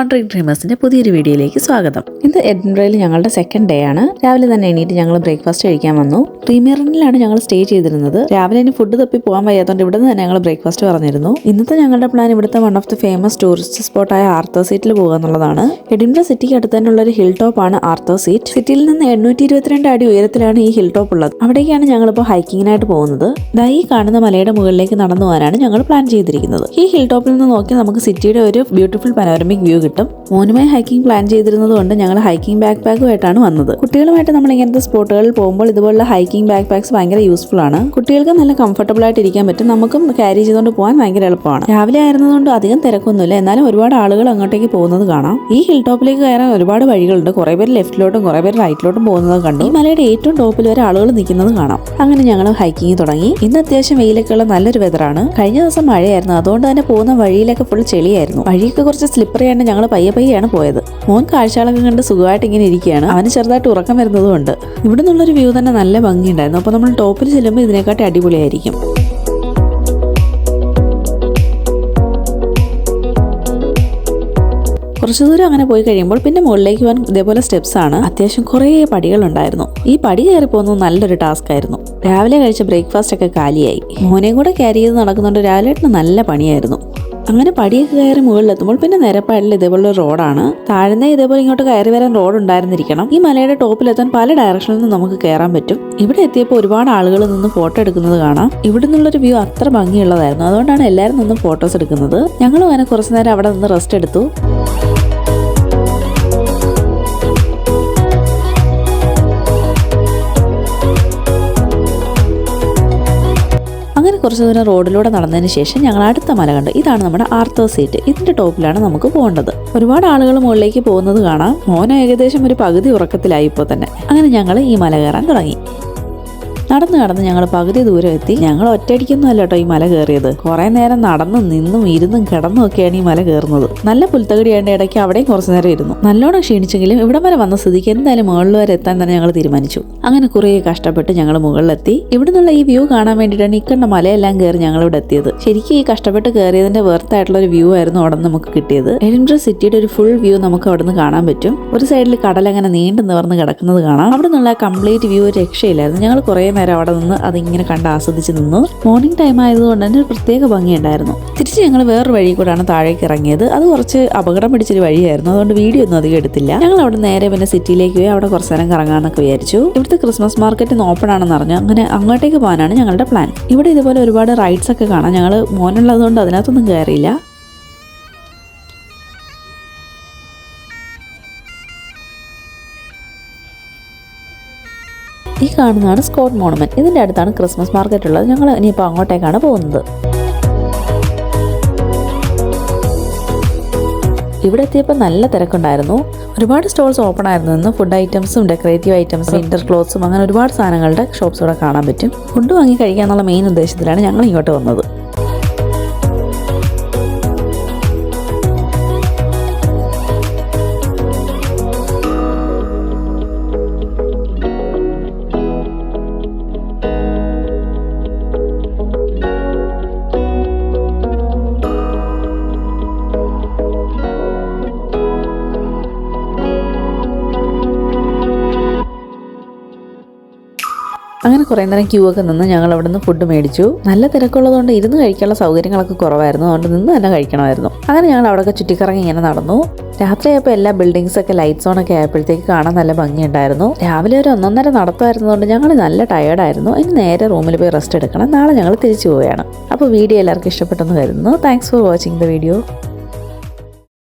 Contract ഡ്രീമേഴ്സിന്റെ പുതിയൊരു വീഡിയോയിലേക്ക് സ്വാഗതം. ഇന്ന് എഡിൻബ്രയിൽ ഞങ്ങളുടെ സെക്കൻഡ് ഡേ ആണ്. രാവിലെ തന്നെ എണീറ്റ് ഞങ്ങൾ ബ്രേക്ക്ഫാസ്റ്റ് കഴിക്കാൻ വന്നു. പ്രീമിയറിനിലാണ് ഞങ്ങൾ സ്റ്റേ ചെയ്തിരുന്നത്. രാവിലെ ഇനി ഫുഡ് തപ്പി പോകാൻ വയ്യാത്തതുകൊണ്ട് ഇവിടെ നിന്ന് തന്നെ ഞങ്ങൾ ബ്രേക്ക്ഫാസ്റ്റ് പറഞ്ഞിരുന്നു. ഇന്നത്തെ ഞങ്ങളുടെ പ്ലാൻ ഇവിടുത്തെ one of the famous tourist സ്പോട്ടായ Arthur സീറ്റിൽ പോകുക എന്നുള്ളതാണ്. എഡിൻബ്ര സിറ്റിക്ക് അടുത്ത് തന്നെയുള്ള ഒരു ഹിൽ ടോപ്പ് ആണ് ആർത്തർ സീറ്റ് സിറ്റിയിൽ നിന്ന് എണ്ണൂറ്റി ഇരുപത്തിരണ്ട് അടി ഉയരത്തിലാണ് ഈ ഹിൽ ടോപ്പ് ഉള്ളത്. അവിടേക്കാണ് ഞങ്ങളിപ്പോൾ ഹൈക്കിങ്ങിനായിട്ട് പോകുന്നത്. ദൈ കാണുന്ന മലയുടെ മുകളിലേക്ക് നടന്നു പോകാനാണ് ഞങ്ങൾ പ്ലാൻ ചെയ്തിരിക്കുന്നത്. ഈ ഹിൽ ടോപ്പിൽ നിന്ന് നോക്കി നമുക്ക് സിറ്റിയുടെ ഒരു ബ്യൂട്ടിഫുൾ പനോരമിക് വ്യൂ കിട്ടും. മോനുമായി ഹൈക്കിംഗ് പ്ലാൻ ചെയ്തിരുന്നത് കൊണ്ട് ഞങ്ങൾ ഹൈക്കിംഗ് ബാക്ക് പാക്കുമായിട്ടാണ് വന്നത്. കുട്ടികളുമായിട്ട് നമ്മൾ ഇങ്ങനത്തെ സ്പോട്ടുകളിൽ പോകുമ്പോൾ ഇതുപോലുള്ള ഹൈക്കിംഗ് ബാക്ക് പാക്സ് ഭയങ്കര യൂസ്ഫുൾ ആണ്. കുട്ടികൾക്ക് നല്ല കംഫർട്ടബിൾ ആയിട്ട് ഇരിക്കാൻ പറ്റും. നമുക്കും ക്യാരി ചെയ്തുകൊണ്ട് പോകാൻ ഭയങ്കര എളുപ്പമാണ്. രാവിലെ ആയിരുന്നതുകൊണ്ട് അധികം തിരക്കൊന്നുമില്ല. എന്നാലും ഒരുപാട് ആളുകൾ അങ്ങോട്ടേക്ക് പോകുന്നത് കാണാം. ഈ ഹിൽ ടോപ്പിലേക്ക് കയറാൻ ഒരുപാട് വഴികളുണ്ട്. കുറെ പേര് ലെഫ്റ്റിലോട്ടും കുറെ പേര് റൈറ്റിലോട്ടും പോകുന്നത് കണ്ടു. ഈ മലയുടെ ഏറ്റവും ടോപ്പിൽ വരെ ആളുകൾ നിൽക്കുന്നത് കാണാം. അങ്ങനെ ഞങ്ങൾ ഹൈക്കിംഗ് തുടങ്ങി. ഇന്ന് അത്യാവശ്യം വെയിലൊക്കെയുള്ള നല്ലൊരു വെതറാണ് കഴിഞ്ഞ ദിവസം മഴയായിരുന്നു. അതുകൊണ്ട് തന്നെ പോകുന്ന വഴിയിലൊക്കെ ഫുൾ ചെളിയായിരുന്നു. വഴിയൊക്കെ കുറച്ച് സ്ലിപ്പറി ആയിട്ട് ഞങ്ങൾ പയ്യെ പയ്യാണ് പോയത്. മോൻ കാഴ്ചകളൊക്കെ കണ്ട് സുഖമായിട്ട് ഇങ്ങനെ ഇരിക്കുകയാണ്. അവന് ചെറുതായിട്ട് ഉറക്കം വരുന്നതുകൊണ്ട്. ഇവിടെ നിന്നുള്ളൊരു വ്യൂ തന്നെ നല്ല ഭംഗിയുണ്ടായിരുന്നു. അപ്പോൾ നമ്മൾ ടോപ്പിൽ ചെല്ലുമ്പോൾ ഇതിനെക്കാട്ടി അടിപൊളിയായിരിക്കും. കുറച്ചു ദൂരം അങ്ങനെ പോയി കഴിയുമ്പോൾ പിന്നെ മുകളിലേക്ക് പോകാൻ ഇതേപോലെ സ്റ്റെപ്സ് ആണ്. അത്യാവശ്യം കുറേ പടികളുണ്ടായിരുന്നു. ഈ പടി കയറി പോകുന്നത് നല്ലൊരു ടാസ്ക് ആയിരുന്നു. രാവിലെ കഴിച്ച ബ്രേക്ക്ഫാസ്റ്റ് ഒക്കെ കാലിയായി. മോനെയും കൂടെ ക്യാരി ചെയ്ത് നടക്കുന്നുണ്ട് രാവിലെ നല്ല പണിയായിരുന്നു. അങ്ങനെ പടിയൊക്കെ കയറി മുകളിലെത്തുമ്പോൾ പിന്നെ നിരപ്പാടിൽ ഇതേപോലെ റോഡാണ്. താഴ്ന്ന ഇതേപോലെ ഇങ്ങോട്ട് കയറി വരാൻ റോഡ് ഉണ്ടായിരുന്നിരിക്കണം. ഈ മലയുടെ ടോപ്പിലെത്താൻ പല ഡയറക്ഷനിൽ നിന്ന് നമുക്ക് കയറാൻ പറ്റും. ഇവിടെ എത്തിയപ്പോൾ ഒരുപാട് ആളുകൾ നിന്ന് ഫോട്ടോ എടുക്കുന്നത് കാണാം. ഇവിടെ നിന്നുള്ളൊരു വ്യൂ അത്ര ഭംഗിയുള്ളതായിരുന്നു. അതുകൊണ്ടാണ് എല്ലാവരും നിന്ന് ഫോട്ടോസ് എടുക്കുന്നത്. ഞങ്ങളും അങ്ങനെ കുറച്ചു നേരം അവിടെ നിന്ന് റെസ്റ്റ് എടുത്തു. കുറച്ച് ദൂരം റോഡിലൂടെ നടന്നതിന് ശേഷം ഞങ്ങൾ അടുത്ത മല കണ്ടു. ഇതാണ് നമ്മുടെ ആർത്തോ സീറ്റ്. ഇതിന്റെ ടോപ്പിലാണ് നമുക്ക് പോകേണ്ടത്. ഒരുപാട് ആളുകൾ മുകളിലേക്ക് പോകുന്നത് കാണാം. മോന ഏകദേശം ഒരു പകുതി ഉറക്കത്തിലായി ഇപ്പോൾ തന്നെ. അങ്ങനെ ഞങ്ങൾ ഈ മല കയറാൻ തുടങ്ങി. നടന്ന് നടന്ന് ഞങ്ങൾ പകുതി ദൂരം എത്തി. ഞങ്ങൾ ഒറ്റയടിക്കൊന്നുമല്ല കേട്ടോ ഈ മല കയറിയത്. കുറെ നേരം നടന്നും നിന്നും ഇരുന്നും കിടന്നും ഒക്കെയാണ് ഈ മല കയറുന്നത്. നല്ല പുൽത്തകടിയാണ്ട് ഇടയ്ക്ക് അവിടെയും കുറച്ചു നേരം ഇരുന്നു. നല്ലോണം ക്ഷീണിച്ചെങ്കിലും ഇവിടെ വരെ വന്ന സ്ഥിതിക്ക് എന്തായാലും മുകളിൽ വരെ എത്താൻ തന്നെ ഞങ്ങൾ തീരുമാനിച്ചു. അങ്ങനെ കുറേ കഷ്ടപ്പെട്ട് ഞങ്ങൾ മുകളിലെത്തി. ഇവിടെ നിന്നുള്ള ഈ വ്യൂ കാണാൻ വേണ്ടിയിട്ടാണ് ഇക്കണ്ട മലയെല്ലാം കയറി ഞങ്ങൾ ഇവിടെ എത്തിയത്. ശരിക്കും ഈ കഷ്ടപ്പെട്ട് കയറിയതിന്റെ വെർത്തായിട്ടുള്ള ഒരു വ്യൂ ആയിരുന്നു അവിടെ നമുക്ക് കിട്ടിയത്. എഡിൻബ്ര സിറ്റിയുടെ ഒരു ഫുൾ വ്യൂ നമുക്ക് അവിടെ നിന്ന് കാണാൻ പറ്റും. ഒരു സൈഡിൽ കടൽ അങ്ങനെ നീണ്ടു നിവർന്ന് കിടക്കുന്നത് കാണാം. അവിടെ നിന്നുള്ള കംപ്ലീറ്റ് വ്യൂ രക്ഷയില്ലായിരുന്നു. ഞങ്ങൾ കുറേ നേരം അവിടെ നിന്ന് അതിങ്ങനെ കണ്ട് ആസ്വദിച്ച് നിന്നു. മോർണിംഗ് ടൈം ആയതുകൊണ്ട് തന്നെ ഒരു പ്രത്യേക ഭംഗിയുണ്ടായിരുന്നു. തിരിച്ച് ഞങ്ങൾ വേറൊരു വഴി കൂടാണ് താഴേക്ക് ഇറങ്ങിയത്. അത് കുറച്ച് അപകടം പിടിച്ചൊരു വഴിയായിരുന്നു. അതുകൊണ്ട് വീഡിയോ ഒന്നും അധികം എടുത്തില്ല. ഞങ്ങൾ അവിടെ നേരെ പിന്നെ സിറ്റിയിലേക്ക് പോയി അവിടെ കുറച്ച് നേരം കറങ്ങാന്നൊക്കെ വിചാരിച്ചു. ഇവിടുത്തെ ക്രിസ്മസ് മാർക്കറ്റ് ഇന്ന് ഓപ്പൺ ആണെന്ന് അറിഞ്ഞു. അങ്ങനെ അങ്ങോട്ടേക്ക് പോകാനാണ് ഞങ്ങളുടെ പ്ലാൻ ഇവിടെ ഇതുപോലെ ഒരുപാട് റൈഡ്സ് ഒക്കെ കാണാം. ഞങ്ങൾ മോനുള്ളതുകൊണ്ട് അതിനകത്തൊന്നും കയറിയില്ല ഈ കാണുന്നതാണ് സ്കോട്ട് മോണുമെന്റ് ഇതിന്റെ അടുത്താണ് ക്രിസ്മസ് മാർക്കറ്റ് ഉള്ളത്. ഞങ്ങൾ ഇനിയിപ്പോൾ അങ്ങോട്ടേക്കാണ് പോകുന്നത്. ഇവിടെ എത്തിയപ്പോൾ നല്ല തിരക്കുണ്ടായിരുന്നു. ഒരുപാട് സ്റ്റോൾസ് ഓപ്പൺ ആയിരുന്നു. ഇന്ന് ഫുഡ് ഐറ്റംസും ഡെക്കറേറ്റീവ് ഐറ്റംസും വിന്റർ ക്ലോത്ത്സും അങ്ങനെ ഒരുപാട് സാധനങ്ങളുടെ ഷോപ്സ് ഇവിടെ കാണാൻ പറ്റും. ഫുഡ് വാങ്ങി കഴിക്കാന്നുള്ള മെയിൻ ഉദ്ദേശത്തിലാണ് ഞങ്ങൾ ഇങ്ങോട്ട് വന്നത്. അങ്ങനെ കുറേ നേരം ക്യൂ ഒക്കെ നിന്ന് ഞങ്ങൾ അവിടെ നിന്ന് ഫുഡ് മേടിച്ചു. നല്ല തിരക്കുള്ളതുകൊണ്ട് ഇരുന്ന് കഴിക്കാനുള്ള സൗകര്യങ്ങളൊക്കെ കുറവായിരുന്നു. അതുകൊണ്ട് നിന്ന് തന്നെ കഴിക്കണമായിരുന്നു. അങ്ങനെ ഞങ്ങൾ അവിടെയൊക്കെ ചുറ്റിക്കറങ്ങി ഇങ്ങനെ നടന്നു. രാത്രിയായപ്പോൾ എല്ലാ ബിൽഡിങ്സ് ഒക്കെ ലൈറ്റ്സ് ഓൺ ഒക്കെ ആയപ്പോഴത്തേക്ക് കാണാൻ നല്ല ഭംഗിയുണ്ടായിരുന്നു. രാവിലെ ഒരു ഒന്നൊന്നര നടത്തുമായിരുന്നതുകൊണ്ട് ഞങ്ങൾ നല്ല ടയേർഡായിരുന്നു ഇനി നേരെ റൂമിൽ പോയി റെസ്റ്റ് എടുക്കണം. നാളെ ഞങ്ങൾ തിരിച്ചു പോവുകയാണ്. അപ്പോൾ വീഡിയോ എല്ലാവർക്കും ഇഷ്ടപ്പെട്ടെന്ന് കരുതുന്നു. Thanks for watching the video